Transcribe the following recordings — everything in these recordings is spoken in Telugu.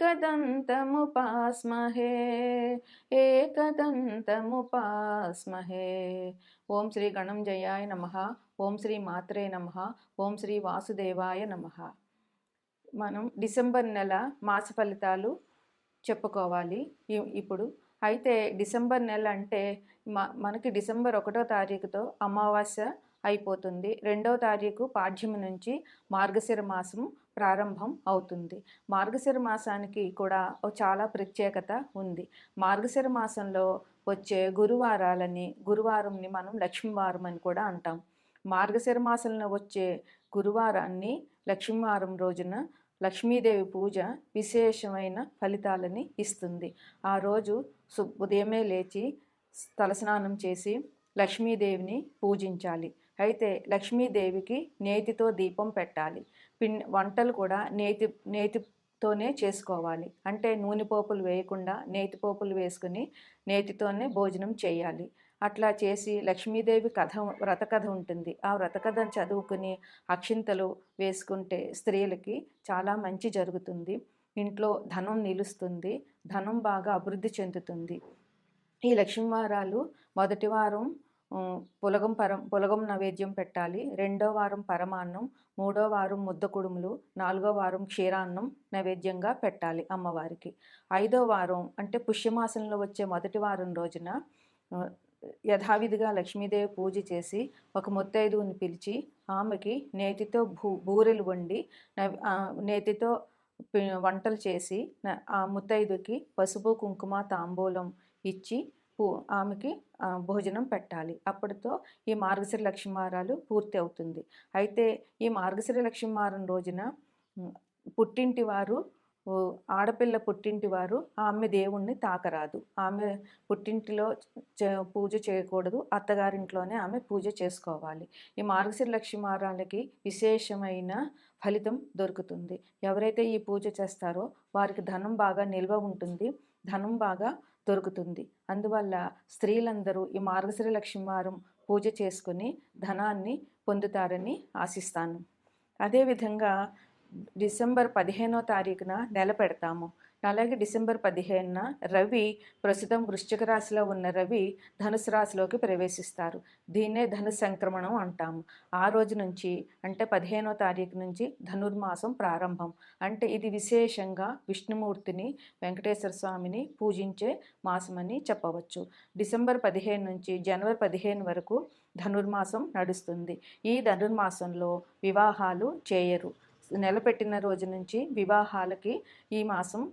ఏకదంతముపాస్మహే ఏకదంతముపాస్మహే ఓం శ్రీ గణంజయాయ నమ ఓం శ్రీ మాత్రే నమ ఓం శ్రీ వాసుదేవాయ నమ. మనం డిసెంబర్ నెల మాస ఫలితాలు చెప్పుకోవాలి. ఇప్పుడు అయితే డిసెంబర్ నెల అంటే మనకి డిసెంబర్ ఒకటో తారీఖుతో అమావాస్య అయిపోతుంది. రెండవ తారీఖు పాఠ్యము నుంచి మార్గశిర మాసం ప్రారంభం అవుతుంది. మార్గశిర మాసానికి కూడా చాలా ప్రత్యేకత ఉంది. మార్గశిర మాసంలో వచ్చే గురువారాలని గురువారంని మనం లక్ష్మీవారం అని కూడా అంటాం. మార్గశిర మాసంలో వచ్చే గురువారాన్ని లక్ష్మీవారం రోజున లక్ష్మీదేవి పూజ విశేషమైన ఫలితాలని ఇస్తుంది. ఆ రోజు సు ఉదయమే లేచి తలస్నానం చేసి లక్ష్మీదేవిని పూజించాలి. అయితే లక్ష్మీదేవికి నేతితో దీపం పెట్టాలి. పిన్ వంటలు కూడా నేతి నేతితోనే చేసుకోవాలి. అంటే నూనె పోపులు వేయకుండా నేతి పోపులు వేసుకుని నేతితోనే భోజనం చేయాలి. అట్లా చేసి లక్ష్మీదేవి కథ వ్రత కథ ఉంటుంది. ఆ వ్రతకథను చదువుకుని అక్షింతలు వేసుకుంటే స్త్రీలకి చాలా మంచి జరుగుతుంది. ఇంట్లో ధనం నిలుస్తుంది. ధనం బాగా అభివృద్ధి చెందుతుంది. ఈ లక్ష్మీవారాలు మొదటి వారం పులగం పరం పులగం నైవేద్యం పెట్టాలి. రెండో వారం పరమాన్నం మూడో వారం ముద్ద కుడుములు నాలుగో వారం క్షీరాన్నం నైవేద్యంగా పెట్టాలి అమ్మవారికి. ఐదో వారం అంటే పుష్యమాసంలో వచ్చే మొదటి వారం రోజున యథావిధిగా లక్ష్మీదేవి పూజ చేసి ఒక ముత్తైదువుని పిలిచి ఆమెకి నేతితో భూ బూరెలు వండి నేతితో పి- వంటలు చేసి ఆ ముత్తైదుకి పసుపు కుంకుమ తాంబూలం ఇచ్చి ఆమెకి భోజనం పెట్టాలి. అప్పటితో ఈ మార్గశిర లక్ష్మీవారాలు పూర్తి అవుతుంది. అయితే ఈ మార్గశిర లక్ష్మీవారం రోజున పుట్టింటి వారు ఆడపిల్ల పుట్టింటి వారు ఆమె దేవుణ్ణి తాకరాదు. ఆమె పుట్టింటిలో చే- పూజ చేయకూడదు. అత్తగారింట్లోనే ఆమె పూజ చేసుకోవాలి. ఈ మార్గశిర లక్ష్మీవారాలకి విశేషమైన ఫలితం దొరుకుతుంది. ఎవరైతే ఈ పూజ చేస్తారో వారికి ధనం బాగా నిల్వ ఉంటుంది. ధనం బాగా దొరుకుతుంది. అందువల్ల స్త్రీలందరూ ఈ మార్గశ్రీ లక్ష్మీవారం పూజ చేసుకుని ధనాన్ని పొందుతారని ఆశిస్తాను. అదేవిధంగా డిసెంబర్ పదిహేనో తారీఖున నెల పెడతాము. అలాగే డిసెంబర్ పదిహేనున రవి ప్రస్తుతం వృశ్చిక రాశిలో ఉన్న రవి ధనుసు రాశిలోకి ప్రవేశిస్తారు. దీన్నే ధను సంక్రమణం అంటాము. ఆ రోజు నుంచి అంటే పదిహేనో తారీఖు నుంచి ధనుర్మాసం ప్రారంభం. అంటే ఇది విశేషంగా విష్ణుమూర్తిని వెంకటేశ్వర స్వామిని పూజించే మాసమని చెప్పవచ్చు. డిసెంబర్ పదిహేను నుంచి జనవరి పదిహేను వరకు ధనుర్మాసం నడుస్తుంది. ఈ ధనుర్మాసంలో వివాహాలు చేయరు. నెలపెట్టిన రోజు నుంచి వివాహాలకి ఈ మాసం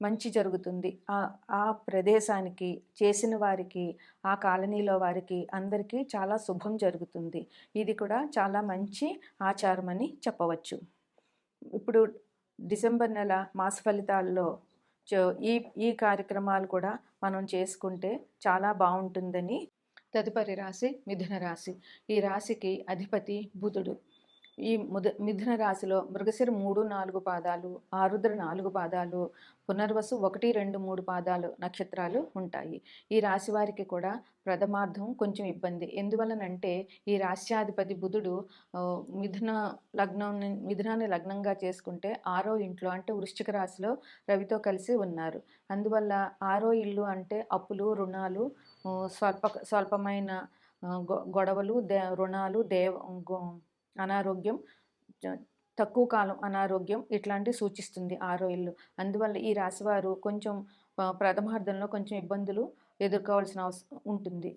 మంచి జరుగుతుంది. ఆ ఆ ప్రదేశానికి చేసిన వారికి ఆ కాలనీలో వారికి అందరికీ చాలా శుభం జరుగుతుంది. ఇది కూడా చాలా మంచి ఆచారం అని చెప్పవచ్చు. ఇప్పుడు డిసెంబర్ నెల మాస ఫలితాల్లో ఈ ఈ కార్యక్రమాలు కూడా మనం చేసుకుంటే చాలా బాగుంటుందని తదుపరి రాశి మిథున రాశి. ఈ రాశికి అధిపతి బుధుడు. ఈ ముద మిథున రాశిలో మృగశిర మూడు నాలుగు పాదాలు ఆరుద్ర నాలుగు పాదాలు పునర్వసు ఒకటి రెండు మూడు పాదాలు నక్షత్రాలు ఉంటాయి. ఈ రాశి వారికి కూడా ప్రథమార్థం కొంచెం ఇబ్బంది. ఎందువలనంటే ఈ రాశ్యాధిపతి బుధుడు మిథున లగ్నం మిథునాన్ని లగ్నంగా చేసుకుంటే ఆరో ఇంట్లో అంటే వృశ్చిక రాశిలో రవితో కలిసి ఉన్నారు. అందువల్ల ఆరో ఇల్లు అంటే అప్పులు రుణాలు స్వల్ప స్వల్పమైన గొ- గొడవలు దే రుణాలు దేవ గో- అనారోగ్యం తక్కువ కాలం అనారోగ్యం ఇట్లాంటివి సూచిస్తుంది ఆరో ఇల్లు. అందువల్ల ఈ రాశివారు కొంచెం ప్రథమార్థంలో కొంచెం ఇబ్బందులు ఎదుర్కోవాల్సిన అవసరం ఉంటుంది.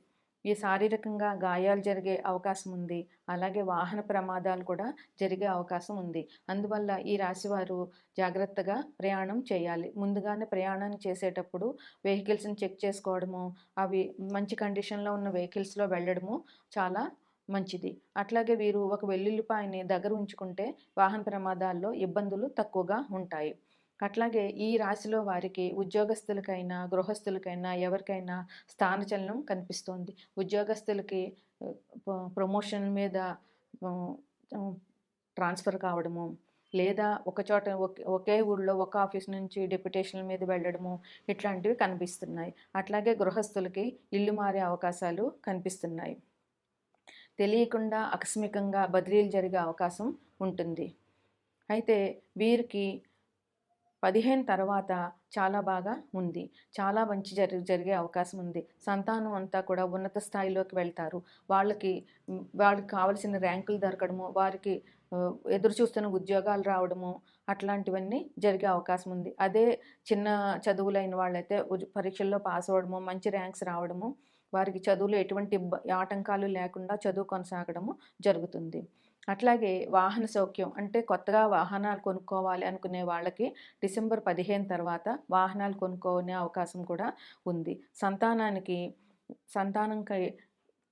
ఈ శారీరకంగా గాయాలు జరిగే అవకాశం ఉంది. అలాగే వాహన ప్రమాదాలు కూడా జరిగే అవకాశం ఉంది. అందువల్ల ఈ రాశివారు జాగ్రత్తగా ప్రయాణం చేయాలి. ముందుగానే ప్రయాణం చేసేటప్పుడు వెహికల్స్ని చెక్ చేసుకోవడము అవి మంచి కండిషన్లో ఉన్న వెహికల్స్లో వెళ్ళడము చాలా మంచిది. అట్లాగే వీరు ఒక వెల్లుల్లిపాయని దగ్గర ఉంచుకుంటే వాహన ప్రమాదాల్లో ఇబ్బందులు తక్కువగా ఉంటాయి. అట్లాగే ఈ రాశిలో వారికి ఉద్యోగస్తులకైనా గృహస్థులకైనా ఎవరికైనా స్థానచలనం కనిపిస్తోంది. ఉద్యోగస్తులకి ప్రమోషన్ మీద ట్రాన్స్ఫర్ కావడము లేదా ఒక చోట ఒకే ఊళ్ళో ఒక ఆఫీస్ నుంచి డెప్యుటేషన్ల మీద వెళ్ళడము ఇట్లాంటివి కనిపిస్తున్నాయి. అట్లాగే గృహస్థులకి ఇల్లు మారే అవకాశాలు కనిపిస్తున్నాయి. తెలియకుండా ఆకస్మికంగా బదిలీలు జరిగే అవకాశం ఉంటుంది. అయితే వీరికి పదిహేను తర్వాత చాలా బాగా ఉంది. చాలా మంచి జరి జరిగే అవకాశం ఉంది. సంతానం అంతా కూడా ఉన్నత స్థాయిలోకి వెళ్తారు. వాళ్ళకి వాళ్ళకి కావలసిన ర్యాంకులు దొరకడము వారికి ఎదురు చూస్తున్న ఉద్యోగాలు రావడము అట్లాంటివన్నీ జరిగే అవకాశం ఉంది. అదే చిన్న చదువులైన వాళ్ళైతే పరీక్షల్లో పాస్ అవ్వడము మంచి ర్యాంక్స్ రావడము వారికి చదువులో ఎటువంటి ఆటంకాలు లేకుండా చదువు కొనసాగడము జరుగుతుంది. అట్లాగే వాహన సౌఖ్యం అంటే కొత్తగా వాహనాలు కొనుక్కోవాలి అనుకునే వాళ్ళకి డిసెంబర్ పదిహేను తర్వాత వాహనాలు కొనుక్కునే అవకాశం కూడా ఉంది. సంతానానికి సంతానంకై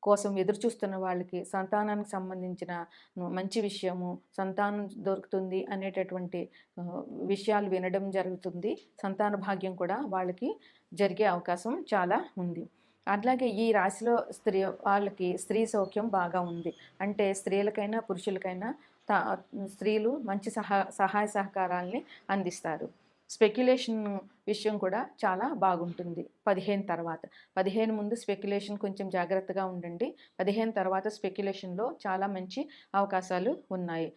కోసం ఎదురు చూస్తున్న వాళ్ళకి సంతానానికి సంబంధించిన మంచి విషయము సంతానం దొరుకుతుంది అనేటటువంటి విషయాలు వినడం జరుగుతుంది. సంతాన భాగ్యం కూడా వాళ్ళకి జరిగే అవకాశం చాలా ఉంది. అట్లాగే ఈ రాశిలో స్త్రీ వాళ్ళకి స్త్రీ సౌఖ్యం బాగా ఉంది. అంటే స్త్రీలకైనా పురుషులకైనా స్త్రీలు మంచి సహా సహాయ సహకారాల్ని అందిస్తారు. స్పెక్యులేషన్ విషయం కూడా చాలా బాగుంటుంది పదిహేను తర్వాత. పదిహేను ముందు స్పెక్యులేషన్ కొంచెం జాగ్రత్తగా ఉండండి. పదిహేను తర్వాత స్పెక్యులేషన్లో చాలా మంచి అవకాశాలు ఉన్నాయి.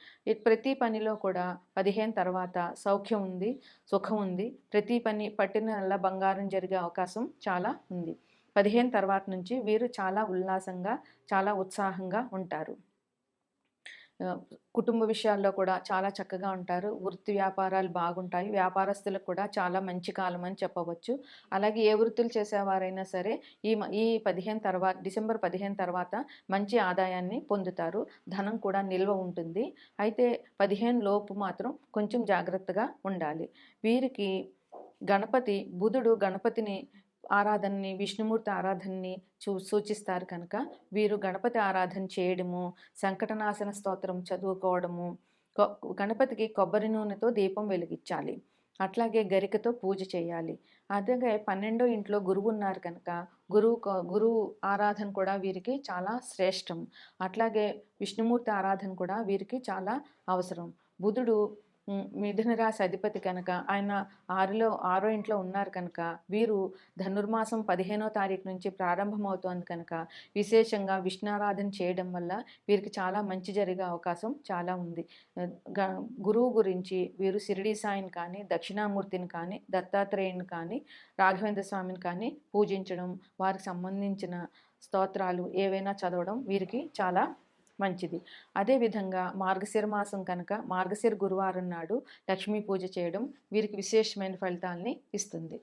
ప్రతి పనిలో కూడా పదిహేను తర్వాత సౌఖ్యం ఉంది సుఖం ఉంది. ప్రతి పని పట్టిన బంగారం జరిగే అవకాశం చాలా ఉంది. పదిహేను తర్వాత నుంచి వీరు చాలా ఉల్లాసంగా చాలా ఉత్సాహంగా ఉంటారు. కుటుంబ విషయాల్లో కూడా చాలా చక్కగా ఉంటారు. వృత్తి వ్యాపారాలు బాగుంటాయి. వ్యాపారస్తులకు కూడా చాలా మంచి కాలం అని చెప్పవచ్చు. అలాగే ఏ వృత్తులు చేసేవారైనా సరే ఈ ఈ పదిహేను తర్వాత డిసెంబర్ పదిహేను తర్వాత మంచి ఆదాయాన్ని పొందుతారు. ధనం కూడా నిల్వ ఉంటుంది. అయితే పదిహేను లోపు మాత్రం కొంచెం జాగ్రత్తగా ఉండాలి. వీరికి గణపతి బుధుడు గణపతిని ఆరాధనని విష్ణుమూర్తి ఆరాధనని చూ సూచిస్తారు కనుక వీరు గణపతి ఆరాధన చేయడము సంకటనాశన స్తోత్రం చదువుకోవడము గణపతికి కొబ్బరి నూనెతో దీపం వెలిగించాలి. అట్లాగే గరికతో పూజ చేయాలి. అదే పన్నెండో ఇంట్లో గురువు ఉన్నారు కనుక గురువు గురువు ఆరాధన కూడా వీరికి చాలా శ్రేష్టం. అట్లాగే విష్ణుమూర్తి ఆరాధన కూడా వీరికి చాలా అవసరం. బుధుడు మిథున రాశి అధిపతి కనుక ఆయన ఆరులో ఆరో ఇంట్లో ఉన్నారు కనుక వీరు ధనుర్మాసం పదిహేనో తారీఖు నుంచి ప్రారంభమవుతోంది కనుక విశేషంగా విష్ణారాధన చేయడం వల్ల వీరికి చాలా మంచి జరిగే అవకాశం చాలా ఉంది. గురువు గురించి వీరు సిరిడి సాయిని కానీ దక్షిణామూర్తిని కానీ దత్తాత్రేయుని కానీ రాఘవేంద్ర స్వామిని కానీ పూజించడం వారికి సంబంధించిన స్తోత్రాలు ఏవైనా చదవడం వీరికి చాలా మంచిది. అదేవిధంగా మార్గశిర మాసం కనుక మార్గశిర గురువారం నాడు లక్ష్మీ పూజ చేయడం వీరికి విశేషమైన ఫలితాలని ఇస్తుంది.